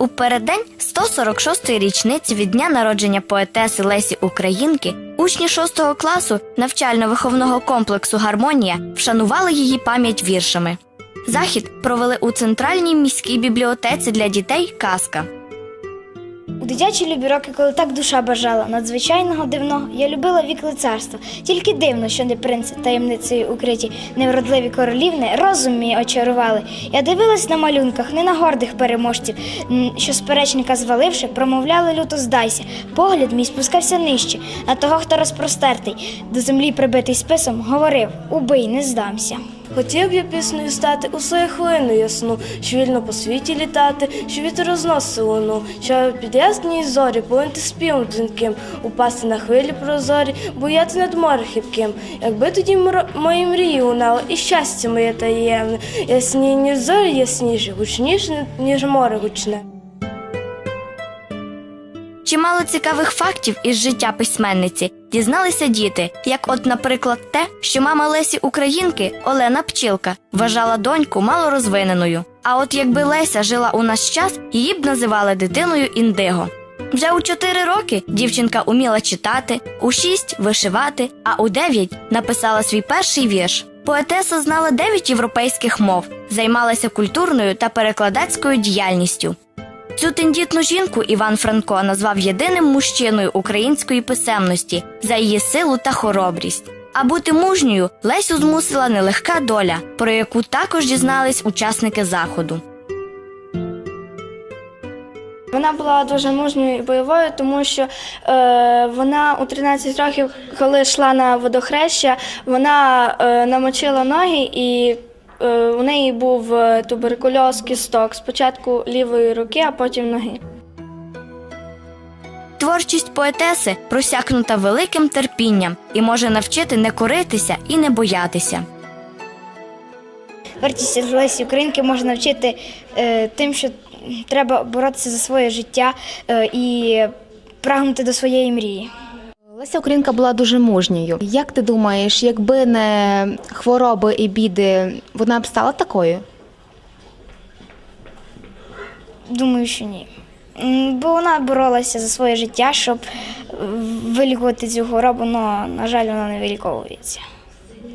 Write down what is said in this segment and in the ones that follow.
У переддень 146-ї річниці від дня народження поетеси Лесі Українки учні 6 класу навчально-виховного комплексу Гармонія вшанували її пам'ять віршами. Захід провели у центральній міській бібліотеці для дітей Казка. У дитячі любі роки, коли так душа бажала надзвичайного дивного, я любила вік лицарства. Тільки дивно, що не принц таємницею укриті, невродливі королівни розум мій очарували. Я дивилась на малюнках, не на гордих переможців, що сперечника зваливши, промовляли люто здайся. Погляд мій спускався нижче, на того, хто розпростертий, до землі прибитий списом, говорив убий, не здамся. Хотів я піснею стати у свою хвилину ясну, що вільно по світі літати, що вітер розносив луну, що під ясні зорі полинти співом дзвінким, упасти на хвилі прозорі, бояти над море хибким. Якби тоді мої мрії лунали, і щастя моє таємне, ясні, ніж зорі ясніші, гучніше, ніж море гучне. Чимало цікавих фактів із життя письменниці дізналися діти, як, от, наприклад, те, що мама Лесі Українки Олена Пчілка вважала доньку малорозвиненою. А от якби Леся жила у наш час, її б називали дитиною індиго. Вже у 4 роки дівчинка уміла читати, у 6 – вишивати, а у 9 написала свій перший вірш. Поетеса знала 9 європейських мов, займалася культурною та перекладацькою діяльністю. Цю тендітну жінку Іван Франко назвав єдиним мужчиною української писемності за її силу та хоробрість. А бути мужньою Лесю змусила нелегка доля, про яку також дізнались учасники заходу. Вона була дуже мужньою і бойовою, тому що е, вона у 13 років, коли йшла на водохреща, вона е, намочила ноги і у неї був е, туберкульоз кісток спочатку лівої руки, а потім ноги. Творчість поетеси просякнута великим терпінням і може навчити не коритися і не боятися. Вартість Лесі Українки може навчити е, тим, що треба боротися за своє життя е, і прагнути до своєї мрії. Леся Українка була дуже мужньою. Як ти думаєш, якби не хвороби і біди, вона б стала такою? Думаю, що ні. Бо вона боролася за своє життя, щоб вилікувати цю хворобу, але, на жаль, вона не виліковується.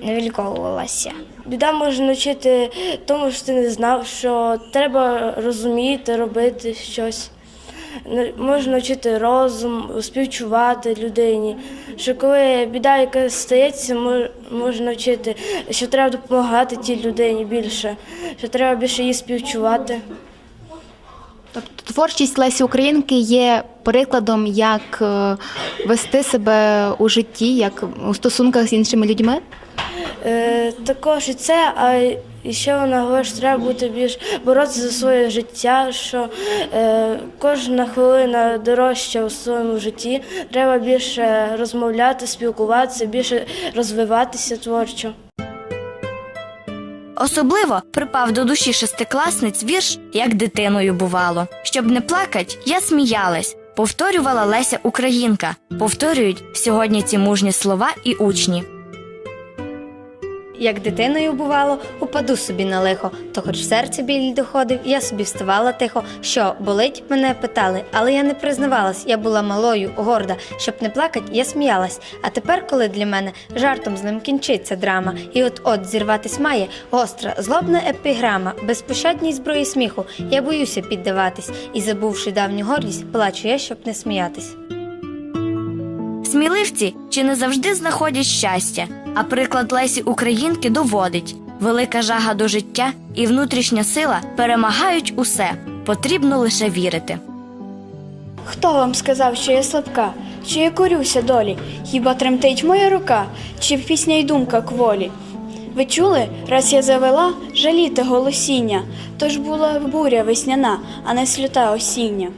Не виліковувалася. Біда може навчити тому, що ти не знав, що треба розуміти, робити щось. Не- Може навчити розум, співчувати людині. Що коли біда якась стається, мож- може навчити, що треба допомагати тій людині більше, що треба більше її співчувати. Тобто творчість Лесі Українки є прикладом, як е, вести себе у житті, як у стосунках з іншими людьми. Е, також і це, а і ще вона що треба бути більш боротися за своє життя, що е, кожна хвилина дорожча у своєму житті. Треба більше розмовляти, спілкуватися, більше розвиватися творчо. Особливо припав до душі шестикласниць вірш Як дитиною бувало. Щоб не плакать, я сміялась. Повторювала Леся Українка. Повторюють сьогодні ці мужні слова і учні. Як дитиною бувало, упаду собі на лихо, то хоч в серці біль доходив, я собі вставала тихо. Що болить, мене питали, але я не признавалась. Я була малою, горда. Щоб не плакать, я сміялась. А тепер, коли для мене жартом з ним кінчиться драма, і от от зірватись має гостра, злобна епіграма, безпощадній зброї сміху. Я боюся піддаватись, і забувши давню гордість, плачу я, щоб не сміятись. Сміливці чи не завжди знаходять щастя, а приклад Лесі Українки доводить велика жага до життя і внутрішня сила перемагають усе. Потрібно лише вірити. Хто вам сказав, що я слабка? Чи я корюся долі? Хіба тремтить моя рука, чи пісня й думка кволі? Ви чули, раз я завела жаліти голосіння, тож була буря весняна, а не слюта осіння.